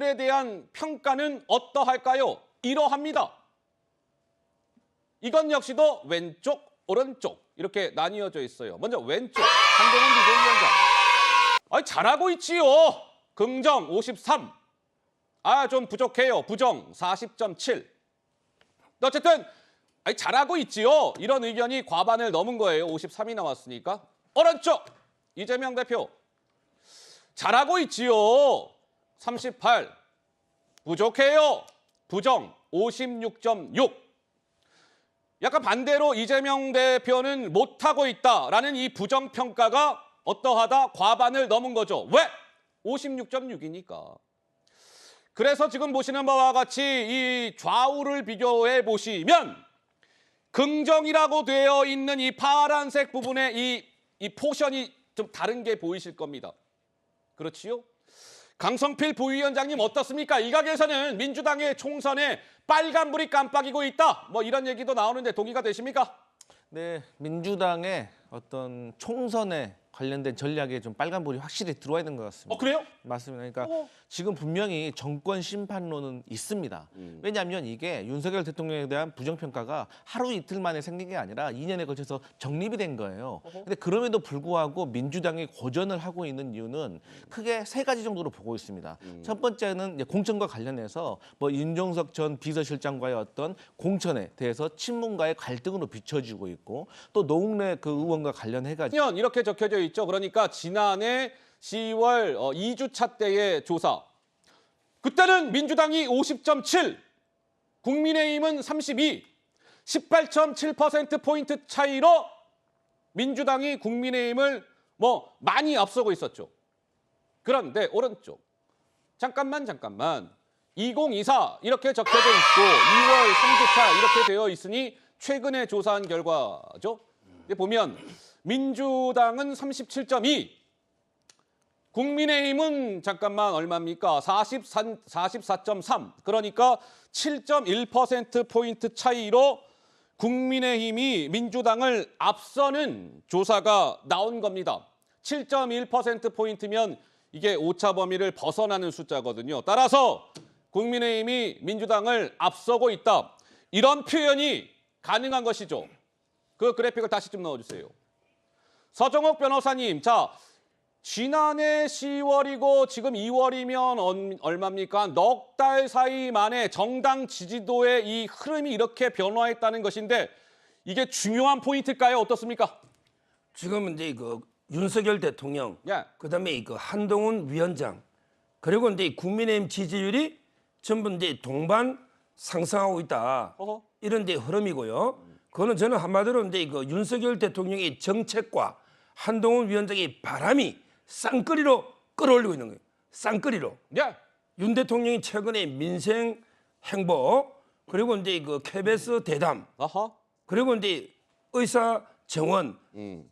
후보들에 대한 평가는 어떠할까요? 이러합니다. 이건 역시도 왼쪽, 오른쪽 이렇게 나뉘어져 있어요. 먼저 왼쪽 한동훈 비대위원장. 아 잘하고 있지요. 긍정 53. 아 좀 부족해요. 부정 40.7. 어쨌든 아니, 잘하고 있지요. 이런 의견이 과반을 넘은 거예요. 53이 나왔으니까. 오른쪽 이재명 대표 잘하고 있지요. 38. 부족해요. 부정 56.6. 약간 반대로 이재명 대표는 못하고 있다라는 이 부정 평가가 어떠하다 과반을 넘은 거죠. 왜? 56.6이니까. 그래서 지금 보시는 바와 같이 이 좌우를 비교해 보시면 긍정이라고 되어 있는 이 파란색 부분의 이, 이 포션이 좀 다른 게 보이실 겁니다. 그렇지요? 강성필 부위원장님 어떻습니까? 일각에서는 민주당의 총선에 빨간불이 깜빡이고 있다. 뭐 이런 얘기도 나오는데 동의가 되십니까? 네, 민주당의 어떤 총선에 관련된 전략에 좀 빨간불이 확실히 들어와 있는 것 같습니다. 어 그래요? 맞습니다. 그러니까 어. 지금 분명히 정권 심판론은 있습니다. 음. 왜냐하면 이게 윤석열 대통령에 대한 부정평가가 하루 이틀 만에 생긴 게 아니라 2년에 걸쳐서 정립이 된 거예요. 근데 그럼에도 불구하고 민주당이 고전을 하고 있는 이유는 크게 세 가지 정도로 보고 있습니다. 음. 첫 번째는 이제 공천과 관련해서 뭐 윤종석 전 비서실장과의 어떤 공천에 대해서 친문과의 갈등으로 비춰지고 있고 또 노웅래 그 의원과 관련해가지고 년 이렇게 적혀져 있 죠. 그러니까 지난해 10월 어, 2주차 때의 조사. 그때는 민주당이 50.7, 국민의힘은 32, 18.7% 포인트 차이로 민주당이 국민의힘을 뭐 많이 앞서고 있었죠. 그런데 오른쪽 잠깐만 잠깐만 2024 이렇게 적혀져 있고 2월 3주차 이렇게 되어 있으니 최근에 조사한 결과죠. 보면 민주당은 37.2 국민의힘은 잠깐만 얼마입니까? 44, 44.3 그러니까 7.1% 포인트 차이로 국민의힘이 민주당을 앞서는 조사가 나온 겁니다. 7.1% 포인트면 이게 오차 범위를 벗어나는 숫자거든요. 따라서 국민의힘이 민주당을 앞서고 있다. 이런 표현이 가능한 것이죠. 그 그래픽을 다시 좀 넣어주세요. 서정옥 변호사님, 자 지난해 10월이고 지금 2월이면 얼마입니까? 넉 달 사이 만에 정당 지지도의 이 흐름이 이렇게 변화했다는 것인데 이게 중요한 포인트일까요? 어떻습니까? 지금 이제 그 윤석열 대통령, 예. 그다음에 그 한동훈 위원장, 그리고 이제 국민의힘 지지율이 전부 이제 동반 상승하고 있다. 어허. 이런 데 흐름이고요. 그거는 저는 한마디로 이제 그 윤석열 대통령의 정책과 한동훈 위원장의 바람이 쌍끌이로 끌어올리고 있는 거예요. 쌍끌이로. 예. 윤 대통령이 최근에 민생 행보 그리고 이제 그 KBS 대담 아하. 그리고 이제 의사 정원 음.